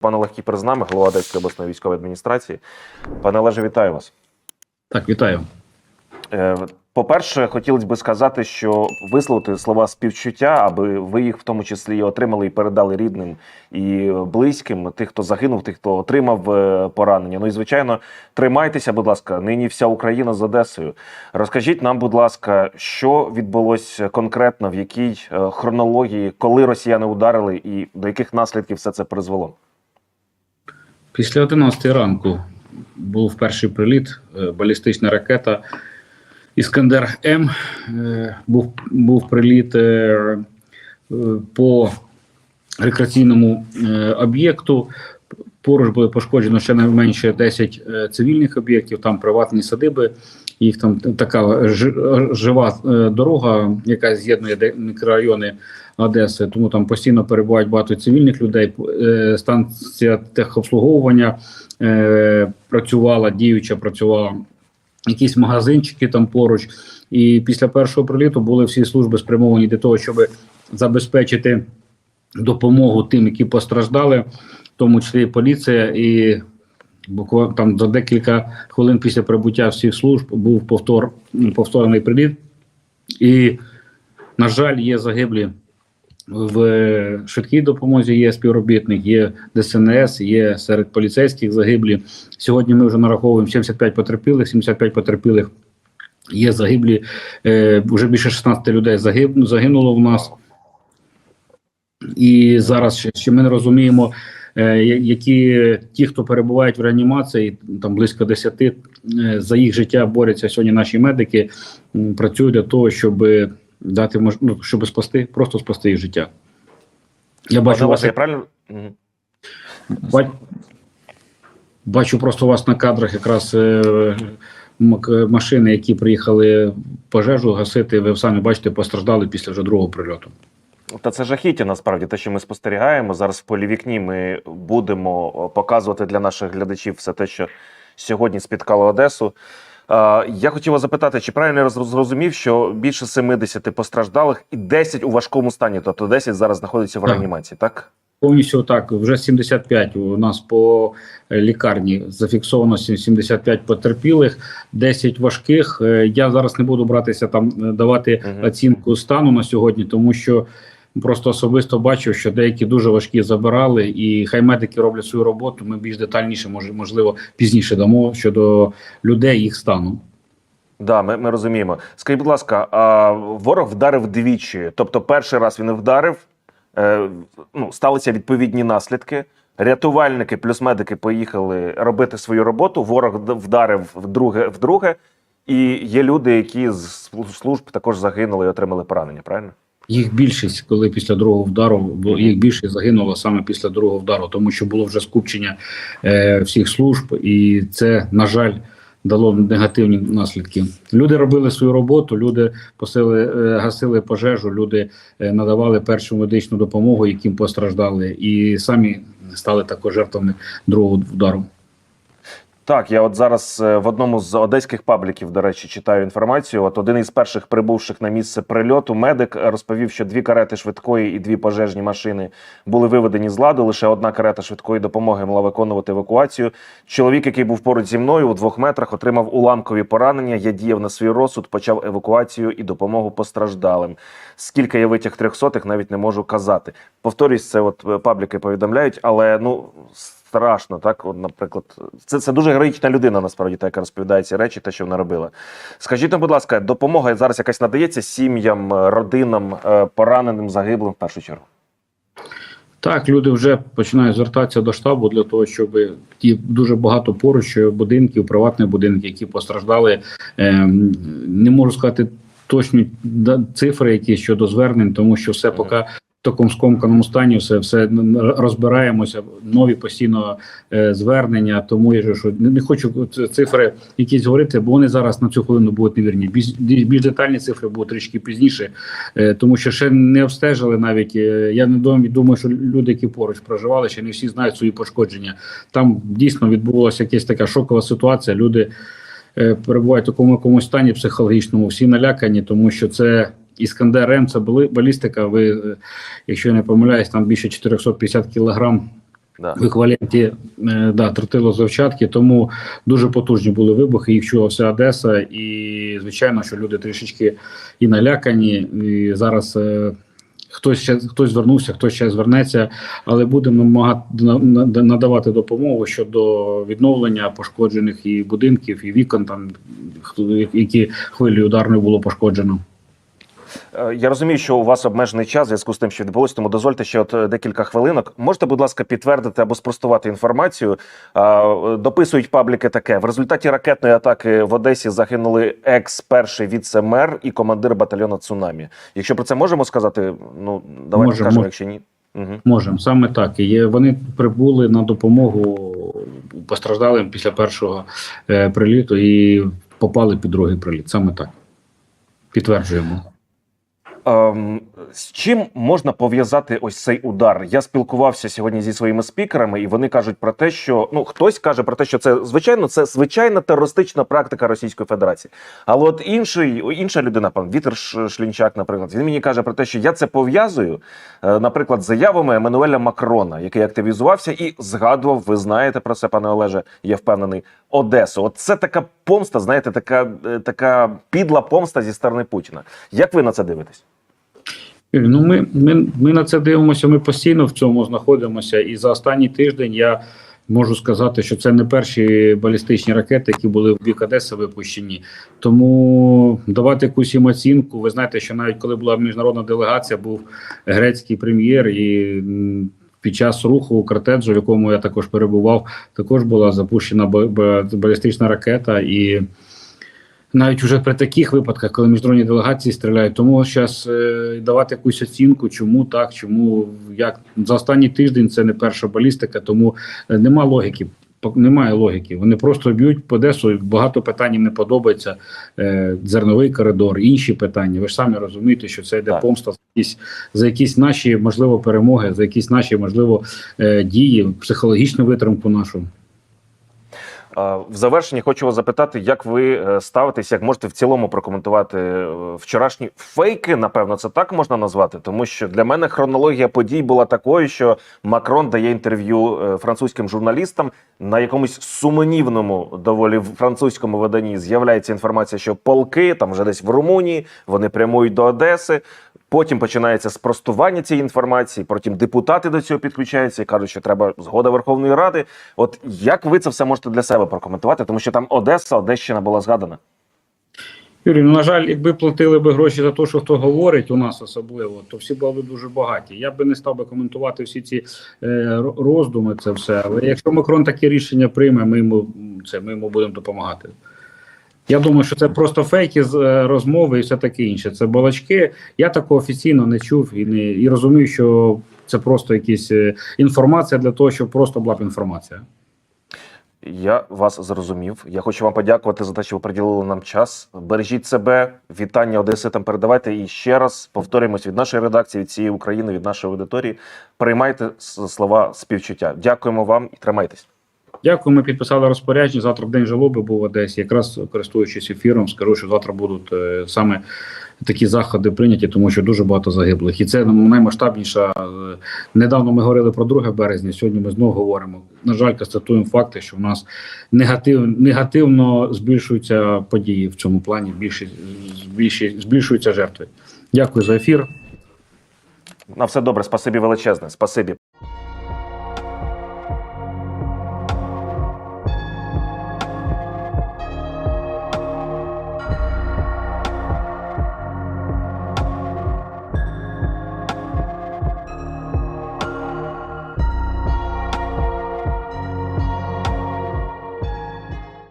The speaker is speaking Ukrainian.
Пане Олег Кіпер з нами, голова Одеської обласної військової адміністрації. Пане Олеже, вітаю вас. Так, вітаю. Е, По-перше, хотілося б сказати, що висловити слова співчуття, аби ви їх в тому числі і отримали і передали рідним і близьким, тих, хто загинув, тих, хто отримав е, поранення. Ну і звичайно, тримайтеся, будь ласка, нині вся Україна з Одесою. Розкажіть нам, будь ласка, що відбулося конкретно, в якій е, хронології, коли росіяни ударили, і до яких наслідків все це призвело? Після 11 ранку був перший приліт, е, балістична ракета Іскандер М. Е, Був, був приліт е, по рекреаційному об'єкту. Поруч було пошкоджено ще найменше 10 е, цивільних об'єктів, там приватні садиби. Їх там така жива е, дорога, яка з'єднує мікрорайони Одеси. Тому там постійно перебувають багато цивільних людей. Е, Станція техобслуговування е, працювала, діюча працювала. Якісь магазинчики там поруч. І після першого приліту були всі служби спрямовані для того, щоб забезпечити допомогу тим, які постраждали, в тому числі і поліція. І буквально там за декілька хвилин після прибуття всіх служб був повтор, повторений приліт. І, на жаль, є загиблі в швидкій допомозі, є співробітник, є ДСНС, є серед поліцейських загиблі. Сьогодні ми вже нараховуємо 75 потерпілих, 75 потерпілих. Є загиблі, е, вже більше 16 людей загиб, загинуло в нас. І зараз ще, ще ми не розуміємо, е, які ті, хто перебувають в реанімації, там близько 10, е, за їх життя борються сьогодні наші медики, працюють для того, щоб дати мож... ну, щоб спасти, просто спасти їх життя. Я бачу вас, я правильно? Бач... бачу просто у вас на кадрах якраз е, машини, які приїхали пожежу гасити. Ви самі бачите, постраждали після вже другого прильоту. Та це жахіття насправді те, що ми спостерігаємо. Зараз в полі вікні ми будемо показувати для наших глядачів все те, що сьогодні спіткало Одесу. Е, Я хотів вас запитати, чи правильно я зрозумів, що більше 70 постраждалих і 10 у важкому стані, тобто 10 зараз знаходяться в реанімації, так? Повністю так, вже 75 у нас по е, лікарні зафіксовано сі- 75 потерпілих, 10 важких. Е, Я зараз не буду братися там е, давати Мгм. оцінку стану на сьогодні, тому що просто особисто бачив, що деякі дуже важкі забирали, і хай медики роблять свою роботу. Ми більш детальніше, може, можливо, пізніше дамо щодо людей їх стану. Да, ми, ми розуміємо. Скажіть, будь ласка, а ворог вдарив двічі. Тобто, перший раз він вдарив, е, ну, сталися відповідні наслідки. Рятувальники плюс медики поїхали робити свою роботу. Ворог вдарив вдруге, вдруге, і є люди, які з служб також загинули і отримали поранення. Правильно? Їх більшість, коли після другого вдару, їх більшість загинуло саме після другого вдару, тому що було вже скупчення е, всіх служб, і це, на жаль, дало негативні наслідки. Люди робили свою роботу, люди посили, е, гасили пожежу, люди е, надавали першу медичну допомогу, яким постраждали, і самі стали також жертвами другого вдару. Так, я от зараз е, в одному з одеських пабліків, до речі, читаю інформацію. От один із перших прибувших на місце прильоту медик розповів, що дві карети швидкої і дві пожежні машини були виведені з ладу. Лише одна карета швидкої допомоги мала виконувати евакуацію. Чоловік, який був поруч зі мною у двох метрах, отримав уламкові поранення. Я діяв на свій розсуд, почав евакуацію і допомогу постраждалим. Скільки я витяг трьохсотих, навіть не можу казати. Повторюсь, це от е, пабліки повідомляють, але ну страшно, так. Наприклад, це, це дуже героїчна людина, насправді, та, яка розповідає ці речі, те, що вона робила. Скажіть нам, будь ласка, допомога зараз якась надається сім'ям, е, родинам, е, пораненим, загиблим в першу чергу. Так, люди вже починають звертатися до штабу для того, щоб ті дуже багато поруч будинків, приватних будинків, які постраждали. Не можу сказати точні цифри, які щодо звернень, тому що все поки такому скомканому стані, все, все розбираємося. Нові постійно е, звернення. Тому я що не, хочу цифри якісь говорити, бо вони зараз на цю хвилину будуть невірні. Більш, більш детальні цифри будуть трішки пізніше. Е, тому що ще не обстежили навіть. е, Я не думаю, думаю, що люди, які поруч проживали, ще не всі знають свої пошкодження. Там дійсно відбулася якась така шокова ситуація. Люди е, перебувають в такому якомусь стані психологічному, всі налякані, тому що це. Іскандер М, це балістика. Ви, е, якщо я не помиляюсь, там більше 450 кілограм Да. в еквіваленті е, да, тротило завчатки, тому дуже потужні були вибухи, їх чула вся Одеса, і звичайно, що люди трішечки і налякані. І зараз е, хтось ще хтось звернувся, хтось ще звернеться, але будемо намагати на- на- надавати допомогу щодо відновлення пошкоджених і будинків, і вікон, там які хвилею ударною було пошкоджено. Е, Я розумію, що у вас обмежений час в зв'язку з тим, що відбулося, тому дозвольте ще от е, декілька хвилинок. Можете, будь ласка, підтвердити або спростувати інформацію. Е, Дописують пабліки таке: в результаті ракетної атаки в Одесі загинули екс-перший віце-мер і командир батальйону Цунамі. Якщо про це можемо сказати, ну давайте Можемо. скажемо, якщо ні. Угу. Можемо саме так. І. Вони прибули на допомогу постраждалим після першого е, приліту і попали під другий приліт. Саме так. Підтверджуємо. Ем, з чим можна пов'язати ось цей удар? Я спілкувався сьогодні зі своїми спікерами, і вони кажуть про те, що ну хтось каже про те, що це звичайно це звичайна терористична практика Російської Федерації. Але от інший інша людина, пан Вітер Шлінчак, наприклад, він мені каже про те, що я це пов'язую, е, наприклад, заявами Еммануеля Макрона, який активізувався і згадував. Ви знаєте про це, пане Олеже, я впевнений. Одесу. От це така помста, знаєте, така, е, така підла помста зі сторони Путіна. Як ви на це дивитесь? Ну, ми, ми, ми на це дивимося. Ми постійно в цьому знаходимося. І за останній тиждень я можу сказати, що це не перші балістичні ракети, які були в бік Одеси випущені. Тому давати якусь їм оцінку. Ви знаєте, що навіть коли була міжнародна делегація, був грецький прем'єр і. Під час руху у кортеджу, в якому я також перебував, також була запущена ба- ба- балістична ракета, і навіть уже при таких випадках, коли міжнародні делегації стріляють, тому зараз е, давати якусь оцінку, чому так, чому як за останній тиждень це не перша балістика, тому е, нема логіки. Немає логіки. Вони просто б'ють по Одесу. і Багато питань їм не подобається. Е, зерновий коридор, інші питання. Ви ж самі розумієте, що це йде Так. помста за якісь, за якісь наші можливо перемоги, за якісь наші можливо е, дії, психологічну витримку нашу. В завершенні хочу вас запитати, як ви е, ставитесь, як можете в цілому прокоментувати е, вчорашні фейки, напевно, це так можна назвати, тому що для мене хронологія подій була такою, що Макрон дає інтерв'ю е, французьким журналістам на якомусь сумнівному, доволі французькому виданні з'являється інформація, що полки там вже десь в Румунії, вони прямують до Одеси. Потім починається спростування цієї інформації. Потім депутати до цього підключаються і кажуть, що треба згода Верховної Ради. От як ви це все можете для себе прокоментувати? Тому що там Одеса, Одещина була згадана. Юрій, ну, на жаль, якби платили би гроші за те, що хто говорить у нас особливо, то всі були б дуже багаті. Я би не став би коментувати всі ці е, роздуми, це все. Але якщо Макрон таке рішення прийме, ми йому це ми йому будемо допомагати. Я думаю, що це просто фейки з е, розмови і все таке інше. Це балачки. Я такого офіційно не чув і не і розумію, що це просто якась е, інформація для того, щоб просто була б інформація. Я вас зрозумів. Я хочу вам подякувати за те, що ви приділили нам час. Бережіть себе, вітання Одеситам передавайте. І ще раз повторюємось від нашої редакції, від цієї України, від нашої аудиторії. Приймайте слова співчуття. Дякуємо вам і тримайтесь. Дякую, ми підписали розпорядження. Завтра в день жалоби був в Одесі. Якраз користуючись ефіром, скажу, що завтра будуть е, саме такі заходи прийняті, тому що дуже багато загиблих. І це наймасштабніша. е, недавно ми говорили про 2 березня. Сьогодні ми знову говоримо. На жаль, констатуємо факти, що в нас негатив, негативно збільшуються події в цьому плані. Більше, збільшуються жертви. Дякую за ефір. На все добре, спасибі величезне. Спасибі.